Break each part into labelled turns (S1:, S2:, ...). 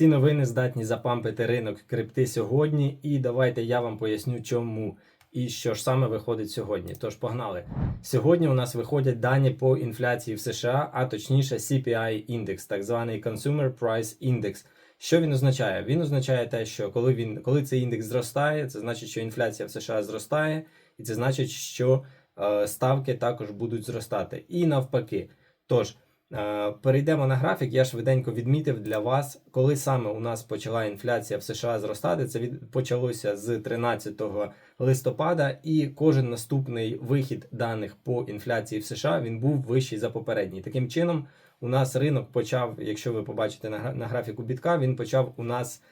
S1: Ці новини здатні запампити ринок крипти сьогодні, і давайте я вам поясню, чому і що ж саме виходить сьогодні. Тож погнали. Сьогодні у нас виходять дані по інфляції в США, а точніше CPI індекс, так званий Consumer Price Index. Що він означає? Він означає те, що коли він коли цей індекс зростає, це значить, що інфляція в США зростає, і це значить, що е, ставки також будуть зростати. І навпаки. Тож. Е, Перейдемо на графік. Я швиденько відмітив для вас, коли саме у нас почала інфляція в США зростати. Це від почалося з 13 листопада, і кожен наступний вихід даних по інфляції в США він був вищий за попередній. Таким чином, у нас ринок почав, якщо ви побачите на, гра- на графіку бітка, він почав у нас.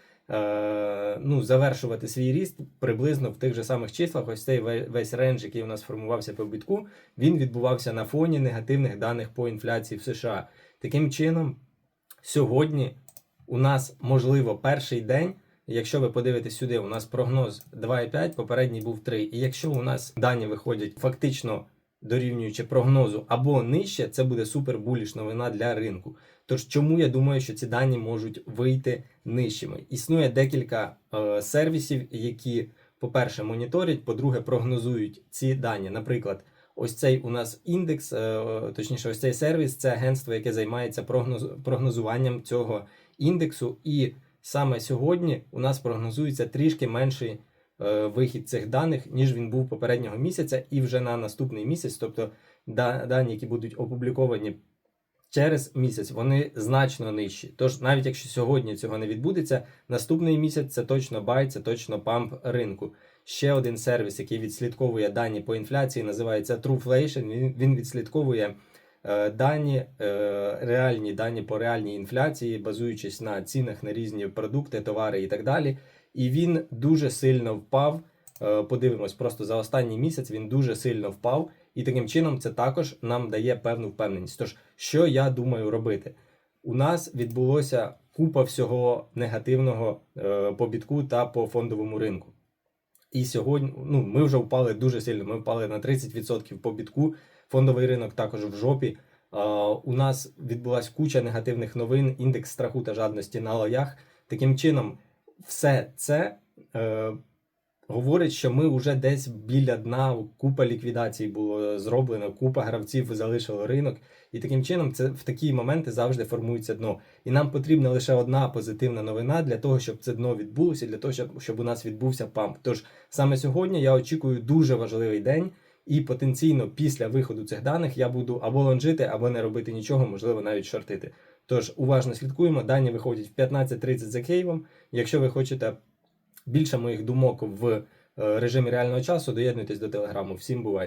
S1: Ну, завершувати свій ріст приблизно в тих же самих числах. Ось цей весь рендж, який у нас формувався по бітку, він відбувався на фоні негативних даних по інфляції в США. Таким чином, сьогодні у нас можливо перший день. Якщо ви подивитесь сюди, у нас прогноз 2,5, попередній був 3. І якщо у нас дані виходять фактично дорівнюючи прогнозу або нижче, це буде супер буліш новина для ринку. Тож чому я думаю, що ці дані можуть вийти нижчими? Існує декілька е, сервісів, які, по-перше, моніторять, по-друге, прогнозують ці дані. Наприклад, ось цей у нас індекс, е, точніше, ось цей сервіс це агентство, яке займається прогноз, прогнозуванням цього індексу. І саме сьогодні у нас прогнозується трішки менший е, вихід цих даних, ніж він був попереднього місяця, і вже на наступний місяць, тобто дані, які будуть опубліковані через місяць, вони значно нижчі. Тож, навіть якщо сьогодні цього не відбудеться, наступний місяць це точно бай, це точно памп ринку. Ще один сервіс, який відслідковує дані по інфляції, називається Trueflation. Він, він відслідковує е, дані, е, реальні дані по реальній інфляції, базуючись на цінах на різні продукти, товари і так далі. І він дуже сильно впав. Е, Подивимось, просто за останній місяць він дуже сильно впав, і таким чином це також нам дає певну впевненість. Тож, що я думаю робити? У нас відбулося купа всього негативного е, по бітку та по фондовому ринку. І сьогодні ну, ми вже впали дуже сильно. Ми впали на 30% по бітку. Фондовий ринок також в жопі. У нас відбулася куча негативних новин, індекс страху та жадності на лоях. Таким чином, все це е, говорить, що ми вже десь біля дна, купа ліквідацій було зроблено, купа гравців залишило ринок. І таким чином, це в такі моменти завжди формується дно. І нам потрібна лише одна позитивна новина для того, щоб це дно відбулося, для того, щоб, щоб у нас відбувся памп. Тож саме сьогодні я очікую дуже важливий день. І потенційно після виходу цих даних я буду або лонжити, або не робити нічого, можливо, навіть шортити. Тож уважно слідкуємо. Дані виходять в 15.30 за Києвом. Якщо ви хочете більше моїх думок в е, режимі реального часу, доєднуйтесь до телеграму. Всім бувайте!